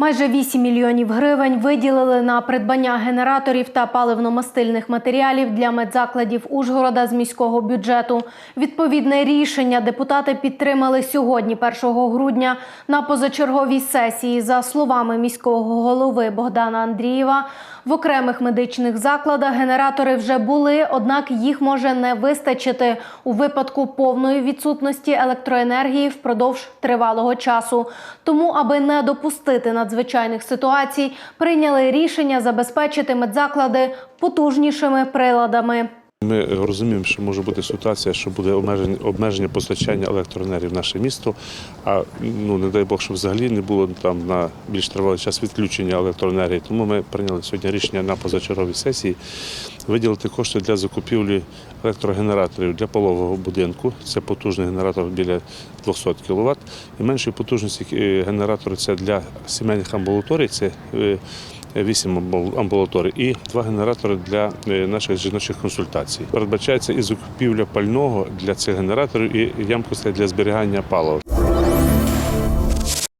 Майже 8 мільйонів гривень виділили на придбання генераторів та паливно-мастильних матеріалів для медзакладів Ужгорода з міського бюджету. Відповідне рішення депутати підтримали сьогодні, 1 грудня, на позачерговій сесії. За словами міського голови Богдана Андрієва, в окремих медичних закладах генератори вже були, однак їх може не вистачити у випадку повної відсутності електроенергії впродовж тривалого часу. Тому, аби не допустити надзвичайних ситуацій, прийняли рішення забезпечити медзаклади потужнішими приладами. Ми розуміємо, що може бути ситуація, що буде обмеження, постачання електроенергії в наше місто. А ну не дай Бог, щоб взагалі не було там на більш тривалий час відключення електроенергії. Тому ми прийняли сьогодні рішення на позачерговій сесії виділити кошти для закупівлі електрогенераторів для полового будинку. Це потужний генератор біля 200 кВт. І меншої потужності е, генератори це для сімейних амбулаторій. Це е, Вісім амбул- амбулаторій і два генератори для е, наших жіночих консультацій. Передбачається і закупівля пального для цих генераторів, і ямкостей для зберігання палива.